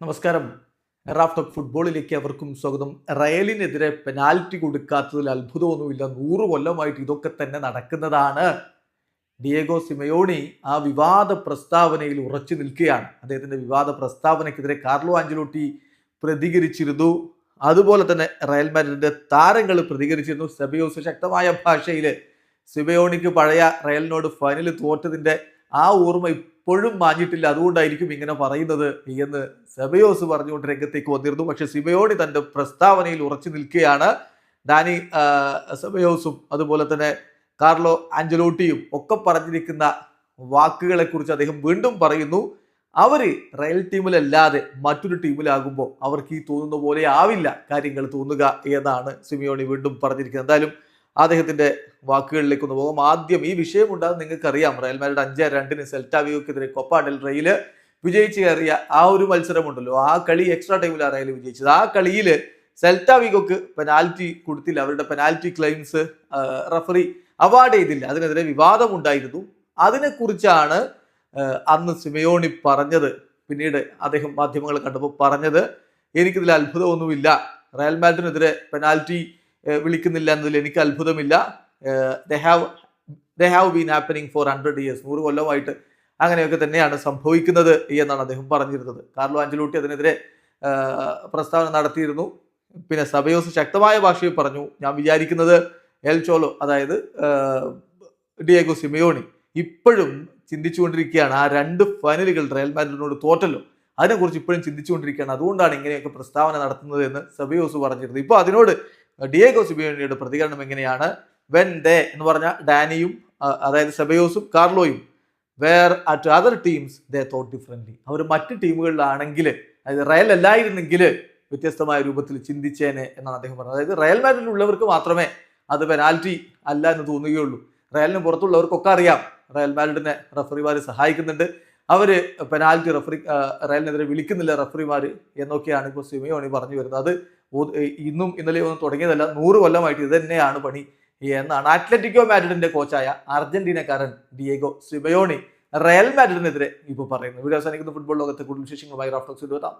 നമസ്കാരം. Raf talk ഫുട്ബോളിലേക്ക് അവർക്കും സ്വാഗതം. റയലിനെതിരെ പെനാൽറ്റി കൊടുക്കാത്തതിൽ അത്ഭുതമൊന്നുമില്ല. നൂറ് കൊല്ലമായിട്ട് ഇതൊക്കെ തന്നെ നടക്കുന്നതാണ്. ഡിയേഗോ സിമയോണി ആ വിവാദ പ്രസ്താവനയിൽ ഉറച്ചു നിൽക്കുകയാണ്. അദ്ദേഹത്തിന്റെ വിവാദ പ്രസ്താവനയ്ക്കെതിരെ കാർലോ ആഞ്ചലോട്ടി പ്രതികരിച്ചിരുന്നു. അതുപോലെ തന്നെ റയൽ മാഡ്രിഡിന്റെ താരങ്ങൾ പ്രതികരിച്ചിരുന്നു. സെബിയോസ് ശക്തമായ ഭാഷയിൽ സിമയോണിക്ക് പഴയ റയലിനോട് ഫൈനൽ തോറ്റതിന്റെ ആ ഓർമ്മ ഇപ്പോഴും മാഞ്ഞിട്ടില്ല. അതുകൊണ്ടായിരിക്കും ഇങ്ങനെ പറയുന്നത്. എന്ന് സെബയോസ് പറഞ്ഞുകൊണ്ട് രംഗത്തേക്ക് വന്നിരുന്നു. പക്ഷെ സിബയോണി തന്റെ പ്രസ്താവനയിൽ ഉറച്ചു നിൽക്കുകയാണ്. ഡാനി സെബയോസും അതുപോലെ തന്നെ കാർലോ ആഞ്ചലോട്ടിയും ഒക്കെ പറഞ്ഞിരിക്കുന്ന വാക്കുകളെ കുറിച്ച് അദ്ദേഹം വീണ്ടും പറയുന്നു. അവർ റയൽ ടീമിലല്ലാതെ മറ്റൊരു ടീമിലാകുമ്പോൾ അവർക്ക് ഈ തോന്നുന്ന പോലെ ആവില്ല കാര്യങ്ങൾ തോന്നുക എന്നാണ് സിമിയോണി വീണ്ടും പറഞ്ഞിരിക്കുന്നത്. എന്തായാലും അദ്ദേഹത്തിന്റെ വാക്കുകളിലേക്ക് ഒന്ന് പോകും. ആദ്യം ഈ വിഷയം ഉണ്ടാകും നിങ്ങൾക്കറിയാം. റയൽ മാരുടെ അഞ്ച് രണ്ടിന് സെൽറ്റാവിയോക്കെതിരെ കൊപ്പ ഡെൽ റെയിൽ വിജയിച്ച് കയറിയ ആ ഒരു മത്സരമുണ്ടല്ലോ. ആ കളി എക്സ്ട്രാ ടൈമിൽ റയൽ വിജയിച്ചത്. ആ കളിയിൽ സെൽറ്റാവിഗോക്ക് പെനാൽറ്റി കൊടുത്തില്ല. അവരുടെ പെനാൽറ്റി ക്ലെയിംസ് റഫറി അവാർഡ് ചെയ്തില്ല. അതിനെതിരെ വിവാദമുണ്ടായിരുന്നു. അതിനെക്കുറിച്ചാണ് അന്ന് സിമയോണി പറഞ്ഞത്. പിന്നീട് അദ്ദേഹം മാധ്യമങ്ങളെ കണ്ടപ്പോൾ പറഞ്ഞത് എനിക്കിതിൽ അത്ഭുതമൊന്നുമില്ല. റയൽ മാഡ്രിഡിനെതിരെ പെനാൽറ്റി വിളിക്കുന്നില്ല എന്നതിൽ എനിക്ക് അത്ഭുതമില്ല. They have they have been happening for hundred years നൂറ് കൊല്ലമായിട്ട് അങ്ങനെയൊക്കെ തന്നെയാണ് സംഭവിക്കുന്നത് എന്നാണ് അദ്ദേഹം പറഞ്ഞിരുന്നത്. കാർലോ അഞ്ചലൂട്ടി അതിനെതിരെ പ്രസ്താവന നടത്തിയിരുന്നു. പിന്നെ സബയോസ് ശക്തമായ ഭാഷയിൽ പറഞ്ഞു. ഞാൻ വിചാരിക്കുന്നത് എൽ ചോലോ അതായത് ഡിയേഗോ സിമയോണി ഇപ്പോഴും ചിന്തിച്ചുകൊണ്ടിരിക്കുകയാണ്. ആ രണ്ട് ഫൈനലുകൾ റയൽ മാഡ്രിഡിനോട് തോറ്റല്ലോ. അതിനെക്കുറിച്ച് ഇപ്പോഴും ചിന്തിച്ചുകൊണ്ടിരിക്കുകയാണ്. അതുകൊണ്ടാണ് ഇങ്ങനെയൊക്കെ പ്രസ്താവന നടത്തുന്നത് എന്ന് സബയോസ് പറഞ്ഞിരുന്നത്. ഇപ്പോൾ അതിനോട് ഡിയേഗോ സിബിയോണിയുടെ പ്രതികരണം എങ്ങനെയാണ്? വെൻ ദേ എന്ന് പറഞ്ഞ ഡാനിയും അതായത് സെബയോസും കാർലോയും where at other teams they thought differently അവർ മറ്റ് ടീമുകളിലാണെങ്കിൽ അതായത് റയൽ അല്ലായിരുന്നെങ്കിൽ വ്യത്യസ്തമായ രൂപത്തിൽ ചിന്തിച്ചേനെ എന്നാണ് അദ്ദേഹം പറഞ്ഞത്. അതായത് റയൽ മാഡ്രിഡിലുള്ളവർക്ക് മാത്രമേ അത് പെനാൽറ്റി അല്ല എന്ന് തോന്നുകയുള്ളൂ. റയലിന് പുറത്തുള്ളവർക്കൊക്കെ അറിയാം. റയൽ മാഡ്രിഡിനെ റഫറിമാർ സഹായിക്കുന്നുണ്ട്. അവർ പെനാൽറ്റി റഫറി റയലിനെതിരെ വിളിക്കുന്നില്ല റഫറിമാർ എന്നൊക്കെയാണ് ഇപ്പോൾ സിമിയോണി പറഞ്ഞു വരുന്നത്. അത് ഇന്നും ഇന്നലെ ഒന്നും തുടങ്ങിയതല്ല നൂറ് കൊല്ലമായിട്ട് ഇത് തന്നെയാണ് പണി. എന്നാണ് അത്ലറ്റിക്കോ മാഡ്രിഡിന്റെ കോച്ചായ അർജന്റീനക്കാരൻ ഡിയേഗോ സിബയോണി റയൽ മാഡ്രിഡിനെതിരെ ഇപ്പോൾ പറയുന്നത്. വീഡിയോ അവസാനിക്കുന്ന. ഫുട്ബോൾ ലോകത്തെ കൂടുതൽ വിശേഷങ്ങളുമായി റാഫ്റ്റോക്സ് എത്താം.